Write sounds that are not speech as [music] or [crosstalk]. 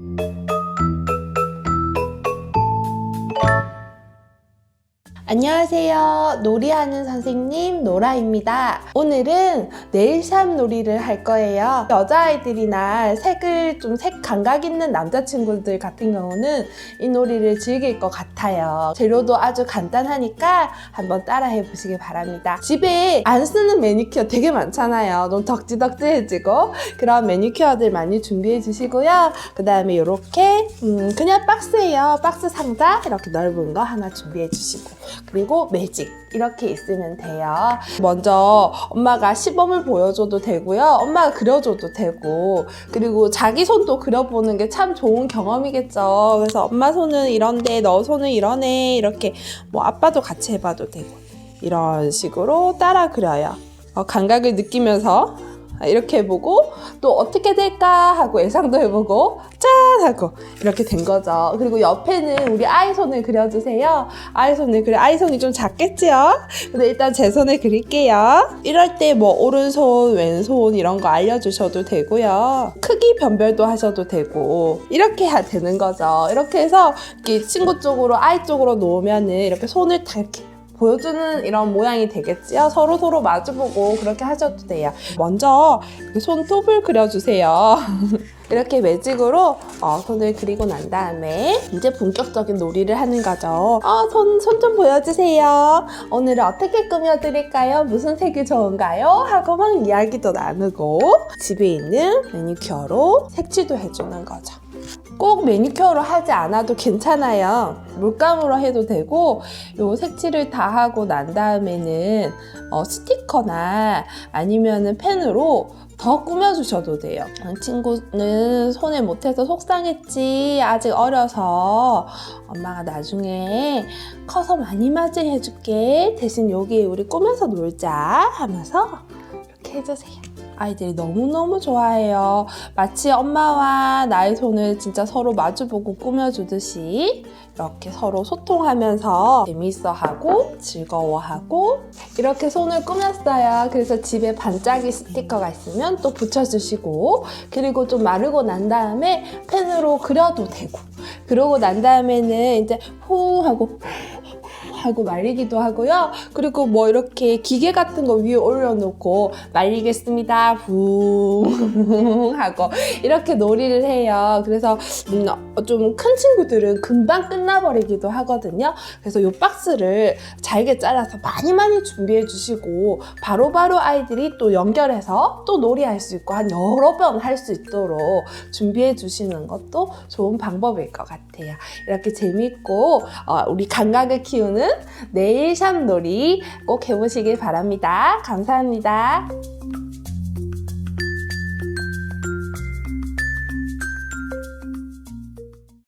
Thank you. 안녕하세요. 놀이하는 선생님 노라입니다. 오늘은 네일샵 놀이를 할 거예요. 여자아이들이나 색을 좀 색 감각 있는 남자친구들 같은 경우는 이 놀이를 즐길 것 같아요. 재료도 아주 간단하니까 한번 따라해 보시기 바랍니다. 집에 안 쓰는 매니큐어 되게 많잖아요. 너무 덕지덕지해지고 그런 매니큐어들 많이 준비해 주시고요. 그 다음에 이렇게 음, 그냥 박스예요. 박스 상자 이렇게 넓은 거 하나 준비해 주시고 그리고 매직 이렇게 있으면 돼요. 먼저 엄마가 시범을 보여줘도 되고요. 엄마가 그려줘도 되고 그리고 자기 손도 그려보는 게 참 좋은 경험이겠죠. 그래서 엄마 손은 이런데 너 손은 이러네 이렇게 뭐 아빠도 같이 해봐도 되고 이런 식으로 따라 그려요. 어, 감각을 느끼면서 이렇게 해보고 또 어떻게 될까 하고 예상도 해보고 짠 하고 이렇게 된 거죠. 그리고 옆에는 우리 아이 손을 그려주세요. 아이 손을 그려 아이 손이 좀 작겠지요? 근데 일단 제 손을 그릴게요. 이럴 때 뭐 오른손, 왼손 이런 거 알려주셔도 되고요. 크기 변별도 하셔도 되고 이렇게 해야 되는 거죠. 이렇게 해서 이렇게 친구 쪽으로 아이 쪽으로 놓으면은 이렇게 손을 다 이렇게 보여주는 이런 모양이 되겠지요. 서로 서로 마주보고 그렇게 하셔도 돼요. 먼저 이렇게 손톱을 그려주세요. [laughs] 이렇게 매직으로 어, 손을 그리고 난 다음에 이제 본격적인 놀이를 하는 거죠. 어, 손, 손 좀 보여주세요. 오늘은 어떻게 꾸며드릴까요? 무슨 색이 좋은가요? 하고 막 이야기도 나누고 집에 있는 매니큐어로 색칠도 해주는 거죠. 꼭 매니큐어로 하지 않아도 괜찮아요. 물감으로 해도 되고, 요 색칠을 다 하고 난 다음에는 어, 스티커나 아니면은 펜으로 더 꾸며주셔도 돼요. 친구는 손에 못해서 속상했지. 아직 어려서 엄마가 나중에 커서 많이 맞이해줄게. 대신 여기 우리 꾸며서 놀자 하면서 이렇게 해주세요. 아이들이 너무너무 좋아해요. 마치 엄마와 나의 손을 진짜 서로 마주보고 꾸며주듯이 이렇게 서로 소통하면서 재밌어하고 즐거워하고 이렇게 손을 꾸몄어요. 그래서 집에 반짝이 스티커가 있으면 또 붙여주시고 그리고 좀 마르고 난 다음에 펜으로 그려도 되고 그러고 난 다음에는 이제 후 하고 하고 말리기도 하고요. 그리고 뭐 이렇게 기계 같은 거 위에 올려놓고 말리겠습니다. 붕 [laughs] 하고 이렇게 놀이를 해요. 그래서 음, 좀큰 친구들은 금방 끝나버리기도 하거든요. 그래서 이 박스를 잘게 잘라서 많이 많이 준비해 주시고 바로바로 아이들이 또 연결해서 또 놀이할 수 있고 한 여러 번 할 수 있도록 준비해 주시는 것도 좋은 방법일 것 같아요. 이렇게 재밌고 어, 우리 감각을 키우는 네일샵 놀이 꼭 해보시길 바랍니다. 감사합니다.